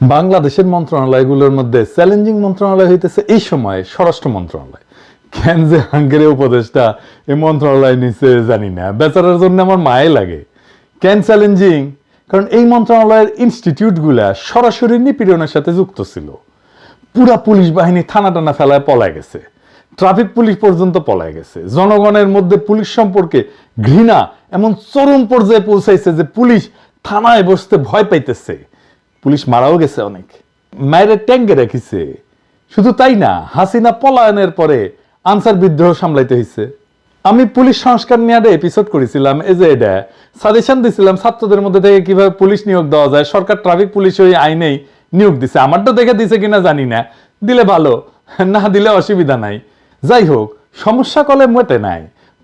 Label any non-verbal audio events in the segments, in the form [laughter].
বাংলাদেশের মন্ত্রণালয়গুলোর মধ্যে চ্যালেঞ্জিং মন্ত্রণালয় হইতেছে এই সময় স্বরাষ্ট্র মন্ত্রণালয়। কেন যে হাঙ্গেরি উপদেষ্টা এই মন্ত্রণালয় নিচে জানি না। বেচারার জন্য আমার মায়ে লাগে। কেন চ্যালেঞ্জিং? কারণ এই মন্ত্রণালয়ের ইনস্টিটিউটগুলা সরাসরি নিপীড়নের সাথে যুক্ত ছিল। পুরা পুলিশ বাহিনী থানা টানা ফেলায় পলায় গেছে। ট্রাফিক পুলিশ পর্যন্ত পলায় গেছে। জনগণের মধ্যে পুলিশ সম্পর্কে ঘৃণা এমন চরম পর্যায়ে পৌঁছাইছে যে পুলিশ থানায় বসতে ভয় পাইতেছে। পুলিশ মারাও গেছে অনেক। মায়ের ট্যাঙ্কে রেখেছে। শুধু তাই না, হাসিনা পলায়নের পরে আনসার বিদ্রোহ সামলাইতে হয়েছে আমি পুলিশ সংস্কার নিয়ে এপিসোড করেছিলাম, এই যে এটা সাজেশন দিছিলাম ছাত্রদের মধ্যে থেকে কীভাবে পুলিশ নিয়োগ দেওয়া যায়। সরকার ট্রাফিক পুলিশ ওই আইনেই নিয়োগ দিছে। আমারটা দেখে দিছে কিনা জানি না। দিলে ভালো, না দিলে অসুবিধা নাই। যাই হোক, সমস্যা কলে মেটে নাই।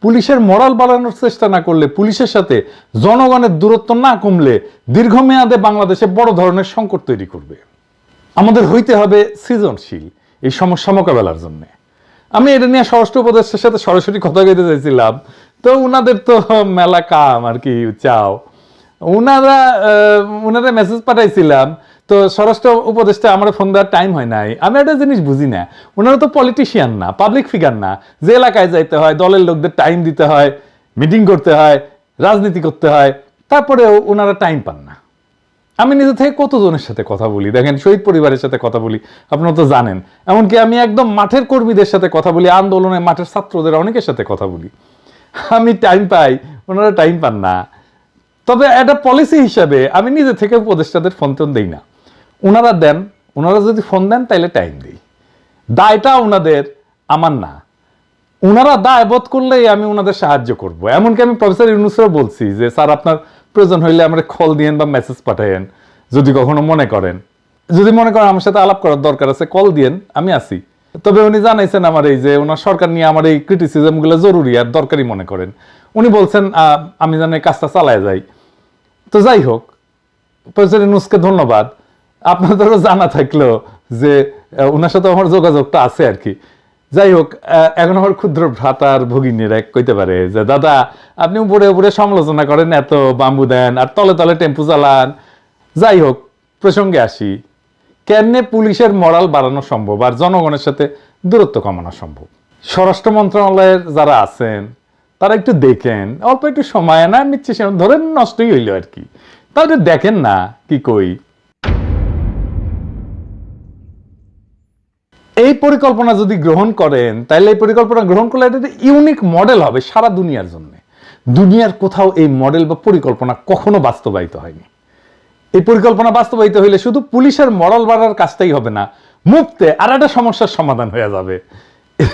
পুলিশের মরাল বাড়ানোর চেষ্টা না করলে পুলিশের সাথে জনগণের দূরত্ব না কমলে দীর্ঘমেয়াদে বাংলাদেশে বড় ধরনের সংকট তৈরি করবে। আমাদের হইতে হবে সৃজনশীল এই সমস্যা মোকাবেলার জন্য। আমি এটা নিয়ে স্বরাষ্ট্র উপদেষ্টার সাথে সরাসরি কথা কইতে চাইছিলাম। তো উনাদের তো মেলা কাম আর কি, চাও। ওনারা উনারা মেসেজ পাঠাইছিলাম তো স্বরাষ্ট্র উপদেষ্টা আমার ফোন দেওয়ার টাইম হয় নাই। আমি একটা জিনিস বুঝি না। ওনারা তো পলিটিশিয়ান না পাবলিক ফিগার না। যে এলাকায় যাইতে হয়, দলের লোকদের টাইম দিতে হয় মিটিং করতে হয়, রাজনীতি করতে হয়, তারপরেও ওনারা টাইম পান না। আমি নিজে থেকে কতজনের সাথে কথা বলি? দেখেন, শহীদ পরিবারের সাথে কথা বলি, আপনারা তো জানেন। এমনকি আমি একদম মাঠের কর্মীদের সাথে কথা বলি আন্দোলনে মাঠের ছাত্রদের অনেকের সাথে কথা বলি। আমি টাইম পাই, ওনারা টাইম পান না। তবে একটা পলিসি হিসাবে আমি নিজে থেকে উপদেষ্টাদের ফোন টোন দিই না। ওনারা দেন ওনারা যদি ফোন দেন, তাইলে টাইম দিই। দায়টা ওনাদের আমার না। ওনারা দায় বোধ করলেই আমি ওনাদের সাহায্য করব। এমনকি আমি প্রফেসর ইউনুসরাও বলছি যে, স্যার, আপনার প্রয়োজন হইলে আমরা কল দিয়েন বা মেসেজ পাঠায়েন, যদি কখনো মনে করেন। যদি মনে করেন আমার সাথে আলাপ করার দরকার আছে কল দিয়েন, আমি আছি। তবে উনি জানাইছেন আমার এই যে ওনার সরকার নিয়ে আমার এই ক্রিটিসিজমগুলো জরুরি আর দরকারি মনে করেন। উনি বলছেন আমি যেন এই কাজটা চালায় যাই। তো যাই হোক, প্রফেসর ইউনুসকে ধন্যবাদ। আপনাদেরও জানা থাকল যে ওনার সাথে আমার যোগাযোগটা আছে আর কি। যাই হোক এখন আমার ক্ষুদ্র ভ্রাতার ভগিনীরা কইতে পারে যে, দাদা, আপনি উপরে উপরে সমালোচনা করেন, এত বাম্বু দেন, আর তলে তলে টেম্পু চালান। যাই হোক, প্রসঙ্গে আসি। কেমনে পুলিশের মরাল বাড়ানো সম্ভব আর জনগণের সাথে দূরত্ব কমানো সম্ভব? স্বরাষ্ট্র মন্ত্রণালয়ের যারা আছেন, তারা একটু দেখেন, অল্প একটু সময় না নিচ্ছে ধরেন নষ্টই হইল আর কি। তাহলে দেখেন না, কি কই। পরিকল্পনা যদি গ্রহণ করেন তাহলে এই পরিকল্পনা গ্রহণ করলে এটা ইউনিক মডেল হবে সারা দুনিয়ার জন্য। দুনিয়ার কোথাও এই মডেল বা পরিকল্পনা কখনো বাস্তবায়িত হয়নি। এই পরিকল্পনা বাস্তবায়িত হইলে শুধু পুলিশের মরাল বাড়ার কাজটাই হবে না, মুক্তে আর একটা সমস্যার সমাধান হয়ে যাবে।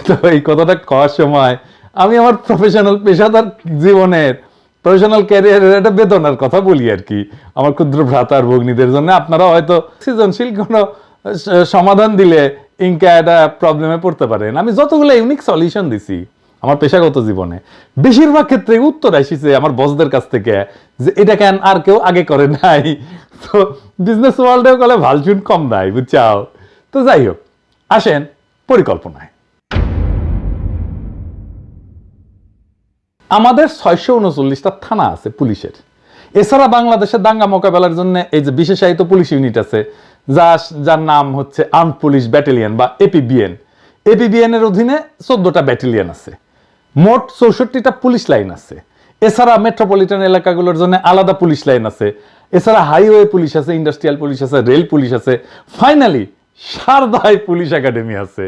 তো এই কথাটা কওয়ার সময় আমি আমার প্রফেশনাল পেশাদার জীবনের প্রফেশনাল ক্যারিয়ারের একটা বেদনার কথা বলি আর কি। আমার ক্ষুদ্র ভ্রাতার ভগ্নীদের জন্য আপনারা হয়তো সৃজনশীল কোনো সমাধান দিলে ইনকা একটা প্রবলেমে পড়তে পারেন আমি যতগুলো ইউনিক সলিউশন দিছি আমার পেশাগত জীবনে, বেশিরভাগ ক্ষেত্রে উত্তর আসিছে আমার বসদের কাছ থেকে যে, এটা কেন আর কেউ আগে করে নাই? [laughs] তো বিজনেস ওয়ার্ল্ডেও কলে ভালচুন কম নাই, বুঝছাও? তো যাই হোক, আসেন পরিকল্পনায়। আমাদের ছয়শো উনচল্লিশটা থানা আছে পুলিশের। এছাড়া বাংলাদেশের দাঙ্গা মোকাবেলার জন্য এই যে বিশেষায়িত পুলিশ ইউনিট আছে যা যার নাম হচ্ছে আর্ম পুলিশ ব্যাটালিয়ন বা এপিবিএন এপিবিএন এর অধীনে চোদ্দটা ব্যাটালিয়ন আছে। মোট চৌষট্টিটা পুলিশ লাইন আছে। এছাড়া মেট্রোপলিটন এলাকাগুলোর জন্য আলাদা পুলিশ লাইন আছে। এছাড়া হাইওয়ে পুলিশ আছে ইন্ডাস্ট্রিয়াল পুলিশ আছে রেল পুলিশ আছে। ফাইনালি সারদায় পুলিশ একাডেমি আছে।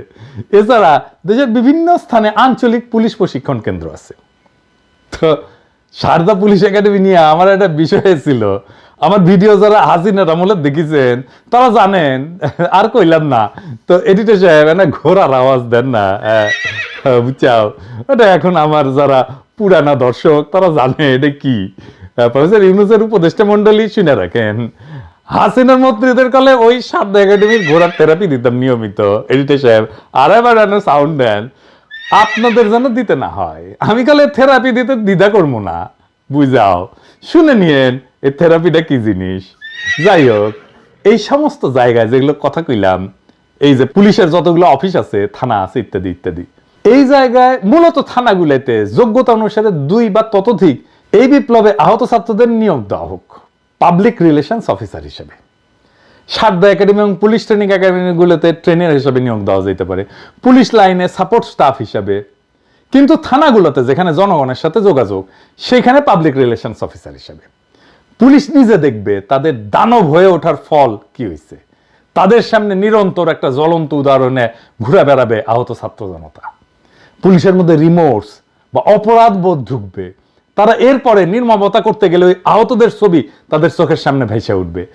এছাড়া দেশের বিভিন্ন স্থানে আঞ্চলিক পুলিশ প্রশিক্ষণ কেন্দ্র আছে। তো সারদা পুলিশ একাডেমি নিয়ে আমার একটা বিষয় ছিল। আমার ভিডিও যারা হাসিনার আমলে দেখেছেন তারা জানেন আর কইলাম না। তো এডিটর সাহেব না ঘোড়ার আওয়াজ দেন না। হ্যাঁ, হ্যাঁ, বুঝছাও? ওটা এখন আমার যারা পুরানা দর্শক তারা জানে এটা কি। হ্যাঁ, প্রফেসর ইউনুসের উপদেষ্টা মন্ডলী শুনে রাখেন। হাসিনার মন্ত্রীদের কলে ওই সারদা একাডেমির ঘোড়ার থেরাপি দিতাম নিয়মিত এডিটর সাহেব। আর এবার সাউন্ড দেন। আপনাদের যেন দিতে না হয়। আমি কালে থেরাপি দিতে দ্বিধা করব না। বুঝাও? শুনে নিয়েন এই থেরাপিটা কি জিনিস? যাই হোক এই সমস্ত জায়গায় যেগুলো কথা কইলাম, এই যে পুলিশের যতগুলো অফিস আছে, থানা আছে ইত্যাদি ইত্যাদি, এই জায়গায় মূলত থানাগুলোতে যোগ্যতা অনুসারে দুই বা ততোধিক এই বিপ্লবে আহত ছাত্রদের নিয়োগ দেওয়া হোক পাবলিক রিলেশনস অফিসার হিসেবে। সারদা একাডেমি এবং পুলিশ ট্রেনিং একাডেমিগুলোতে ট্রেনার হিসাবে নিয়োগ দেওয়া যেতে পারে, পুলিশ লাইনে সাপোর্ট স্টাফ হিসাবে। কিন্তু থানাগুলোতে যেখানে জনগণের সাথে যোগাযোগ, সেখানে পাবলিক রিলেশনস অফিসার হিসাবে। পুলিশ নিজে দেখবে তাদের দানব হয়ে ওঠার ফল কি হয়েছে তাদের সামনে নিরন্তর একটা জ্বলন্ত উদাহরণে ঘুরে বেড়াবে আহত ছাত্র জনতা। পুলিশের মধ্যে রিমোর্স বা অপরাধ বোধ ঢুকবে। তারা এরপরে নির্মমতা করতে গেলে ওই আহতদের ছবি তাদের চোখের সামনে ভেসে উঠবে।